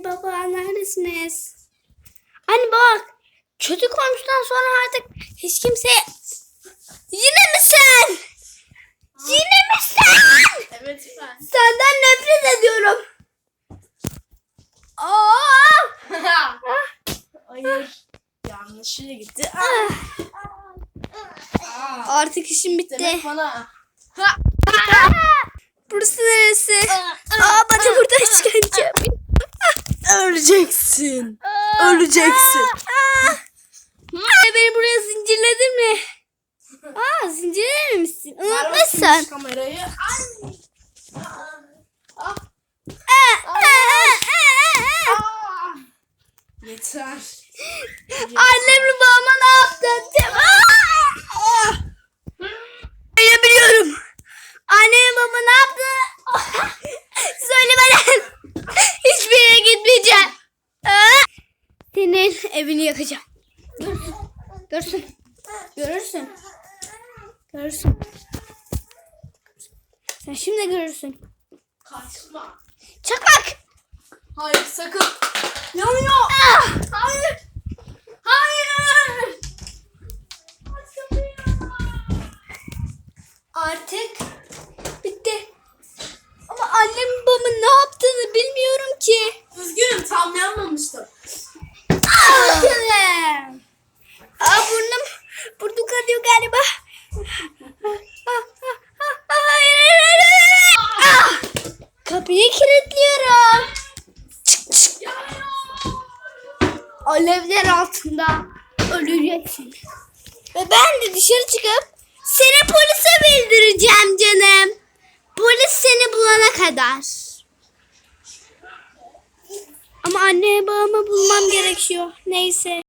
Anne baba neredesiniz? Anne bak. Kötü komşudan sonra artık hiç kimse... Yine mi sen? Yine mi sen? Evet ben. Senden nefret ediyorum. Aa! Hayır. Yanlış yere gitti. Ah, Aa, Artık işim bitti. demek bana. Burası neresi? Aa bana burada işkence Öleceksin. Öleceksin. Anne beni buraya zincirledin mi? Aa zincirlememişsin. Unutmuşsun. Kamerayı. Ay. Ah, Aa, aa, aa, aa, aa. ah. Yeter. Annemle babama ne yaptın? Değil mi? Aa! Ben biliyorum. Annem babama ne yaptı? Söylemeden hiçbir yere gitmeyeceğim. Aa! Senin evini yakacağım. Görsün. Görürsün. Görürsün. Sen şimdi görürsün. Kaçma. Çakmak. Hayır sakın. Yanıyor. Ah! Hayır. Hayır. Artık galiba. Ah! Kapıyı kilitliyorum. Çık, çık. Alevler altında öleceksin. Ve ben de dışarı çıkıp seni polise bildireceğim canım. Polis seni bulana kadar. Ama anne babamı bulmam gerekiyor. Neyse.